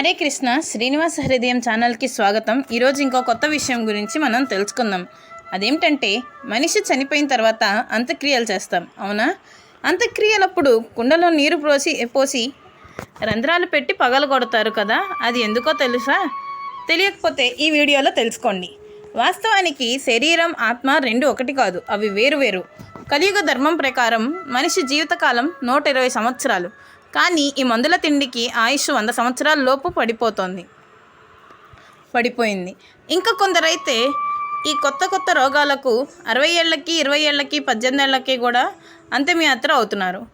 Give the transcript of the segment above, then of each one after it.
హరే కృష్ణ శ్రీనివాస హృదయం ఛానల్కి స్వాగతం. ఈరోజు ఇంకో కొత్త విషయం గురించి మనం తెలుసుకుందాం. అదేమిటంటే మనిషి చనిపోయిన తర్వాత అంత్యక్రియలు చేస్తాం అవునా? అంత్యక్రియలప్పుడు కుండలో నీరు పోసి పోసి రంధ్రాలు పెట్టి పగలు కొడతారు కదా? అది ఎందుకో తెలుసా? తెలియకపోతే ఈ వీడియోలో తెలుసుకోండి. వాస్తవానికి శరీరం ఆత్మ రెండు ఒకటి కాదు అవి వేరు వేరు. కలియుగ ధర్మం ప్రకారం మనిషి జీవితకాలం నూట ఇరవై సంవత్సరాలు. కానీ ఈ మందుల తిండికి ఆయుష్ వంద సంవత్సరాల లోపు పడిపోతోంది. పడిపోయింది. ఇంకా కొందరైతే ఈ కొత్త కొత్త రోగాలకు అరవై ఏళ్ళకి ఇరవై ఏళ్ళకి పద్దెనిమిది ఏళ్ళకి కూడా అంత్యయాత్ర అవుతున్నారు.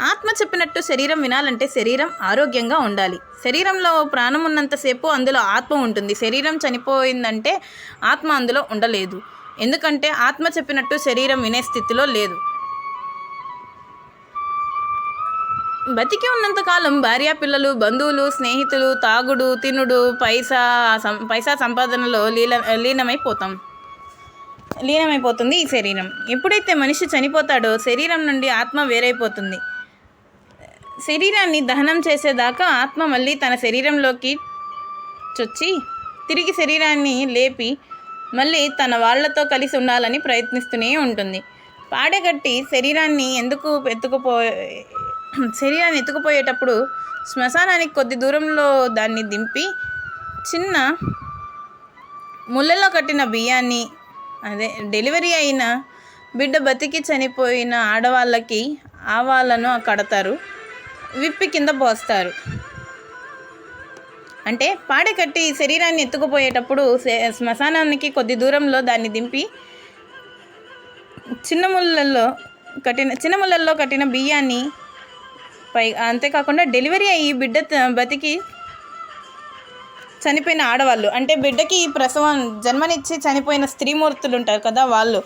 ఆత్మ చెప్పినట్టు శరీరం వినాలంటే శరీరం ఆరోగ్యంగా ఉండాలి. శరీరంలో ప్రాణం ఉన్నంతసేపు అందులో ఆత్మ ఉంటుంది. శరీరం చనిపోయిందంటే ఆత్మ అందులో ఉండలేదు. ఎందుకంటే ఆత్మ చెప్పినట్టు శరీరం వినే స్థితిలో లేదు. బతికి ఉన్నంతకాలం భార్యా పిల్లలు బంధువులు స్నేహితులు తాగుడు తినుడు పైసా సం- పైసా సంపాదనలో లీల లీనమైపోతాం. లీనమైపోతుంది ఈ శరీరం. ఎప్పుడైతే మనిషి చనిపోతాడో శరీరం నుండి ఆత్మ వేరైపోతుంది. శరీరాన్ని దహనం చేసేదాకా ఆత్మ మళ్ళీ తన శరీరంలోకి చొచ్చి తిరిగి శరీరాన్ని లేపి మళ్ళీ తన వాళ్ళతో కలిసి ఉండాలని ప్రయత్నిస్తూనే ఉంటుంది. పాడగట్టి శరీరాన్ని ఎందుకు ఎత్తుకుపో శరీరాన్ని ఎత్తుకుపోయేటప్పుడు శ్మశానానికి కొద్ది దూరంలో దాన్ని దింపి చిన్న ముళ్ళలో కట్టిన బియ్యాన్ని అదే డెలివరీ అయిన బిడ్డ బతికి చనిపోయిన ఆడవాళ్ళకి ఆవాలను కడతారు. విప్పి కింద పోస్తారు. అంటే పాడె కట్టి శరీరాన్ని ఎత్తుకుపోయేటప్పుడు శ్మశానానికి కొద్ది దూరంలో దాన్ని దింపి చిన్న ముళ్ళల్లో కట్టిన చిన్న ముళ్ళల్లో కట్టిన బియ్యాన్ని పై అంతేకాకుండా డెలివరీ అయ్యి బిడ్డ బతికి చనిపోయిన ఆడవాళ్ళు. అంటే బిడ్డకి ప్రసవం జన్మనిచ్చి చనిపోయిన స్త్రీమూర్తులు ఉంటారు కదా వాళ్ళు.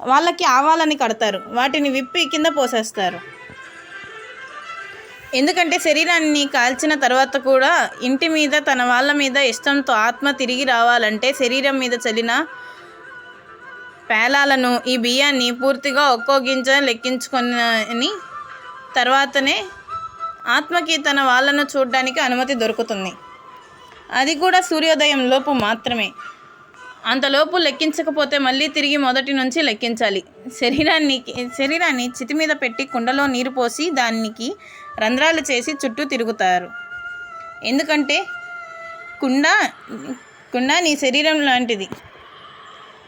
వాళ్ళకి ఆవాలని కడతారు. వాటిని విప్పి కింద పోసేస్తారు. ఎందుకంటే శరీరాన్ని కాల్చిన తర్వాత కూడా ఇంటి మీద తన వాళ్ళ మీద ఇష్టంతో ఆత్మ తిరిగి రావాలంటే శరీరం మీద చలిన పేలాలను ఈ బియ్యాన్ని పూర్తిగా ఒక్కో గింజ లెక్కించుకొని తర్వాతనే ఆత్మకి తన వాళ్ళను చూడడానికి అనుమతి దొరుకుతుంది. అది కూడా సూర్యోదయం లోపు మాత్రమే. అంతలోపు లెక్కించకపోతే మళ్ళీ తిరిగి మొదటి నుంచి లెక్కించాలి. శరీరాన్ని శరీరాన్ని చితి మీద పెట్టి కుండలో నీరు పోసి దానికి రంధ్రాలు చేసి చుట్టూ తిరుగుతారు. ఎందుకంటే కుండ కుండ నీ శరీరం లాంటిది.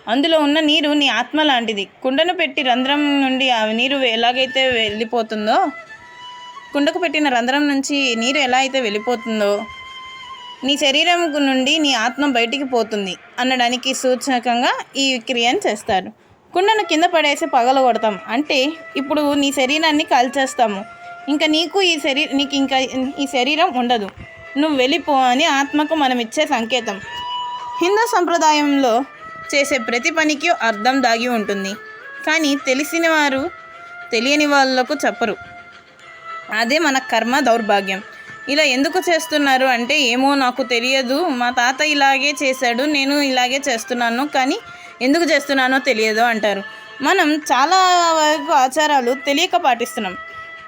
అందులో ఉన్న నీరు నీ ఆత్మ లాంటిది. కుండను పెట్టి రంధ్రం నుండి ఆ నీరు ఎలాగైతే వెళ్ళిపోతుందో కుండకు పెట్టిన రంధ్రం నుంచి నీరు ఎలా అయితే వెళ్ళిపోతుందో నీ శరీరం నుండి నీ ఆత్మ బయటికి పోతుంది అనడానికి సూచకంగా ఈ క్రియను చేస్తారు. కుండను కింద పడేసి పగలగొడతాం అంటే ఇప్పుడు నీ శరీరాన్ని కాల్చేస్తాము. ఇంకా నీకు ఈ శరీ నీకు ఇంకా ఈ శరీరం ఉండదు. నువ్వు వెళ్ళిపో అని ఆత్మకు మనం ఇచ్చే సంకేతం. హిందూ సంప్రదాయంలో చేసే ప్రతి పనికి అర్థం దాగి ఉంటుంది. కానీ తెలిసిన వారు తెలియని వాళ్ళకు చెప్పరు. అదే మన కర్మ దౌర్భాగ్యం. ఇలా ఎందుకు చేస్తున్నారు? అంటే ఏమో నాకు తెలియదు. మా తాత ఇలాగే చేశాడు నేను ఇలాగే చేస్తున్నాను కానీ ఎందుకు చేస్తున్నానో తెలియదు అంటారు. మనం చాలా వరకు ఆచారాలు తెలియక పాటిస్తున్నాం.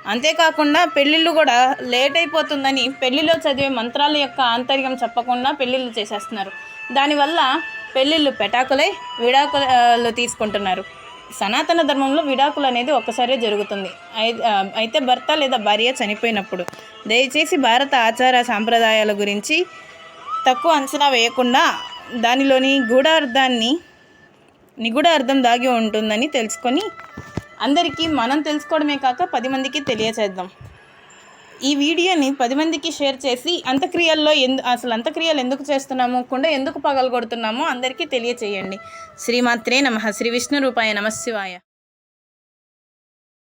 అంతేకాకుండా పెళ్ళిళ్ళు కూడా లేట్ అయిపోతుందని పెళ్ళిలో చదివే మంత్రాల యొక్క ఆంతర్యం చెప్పకుండా పెళ్ళిళ్ళు చేసేస్తున్నారు. దానివల్ల పెళ్ళిళ్ళు పెటాకులై విడాకులు తీసుకుంటున్నారు. సనాతన ధర్మంలో విడాకులు అనేది ఒక్కసారే జరుగుతుంది. అయితే భర్త లేదా భార్య చనిపోయినప్పుడు దయచేసి భారత ఆచార సాంప్రదాయాల గురించి తక్కువ అంచనా వేయకుండా దానిలోని గూఢార్థాన్ని నిగూఢ అర్థం దాగి ఉంటుందని తెలుసుకొని అందరికీ మనం తెలుసుకోవడమే కాక పది మందికి తెలియచేద్దాం. ఈ వీడియోని పది మందికి షేర్ చేసి అంత్యక్రియల్లో ఎందు అసలు అంత్యక్రియలు ఎందుకు చేస్తున్నాము కుండ ఎందుకు పగలగొడుతున్నామో అందరికీ తెలియచేయండి. శ్రీమాత్రే నమ. శ్రీ విష్ణు రూపాయ నమశివాయ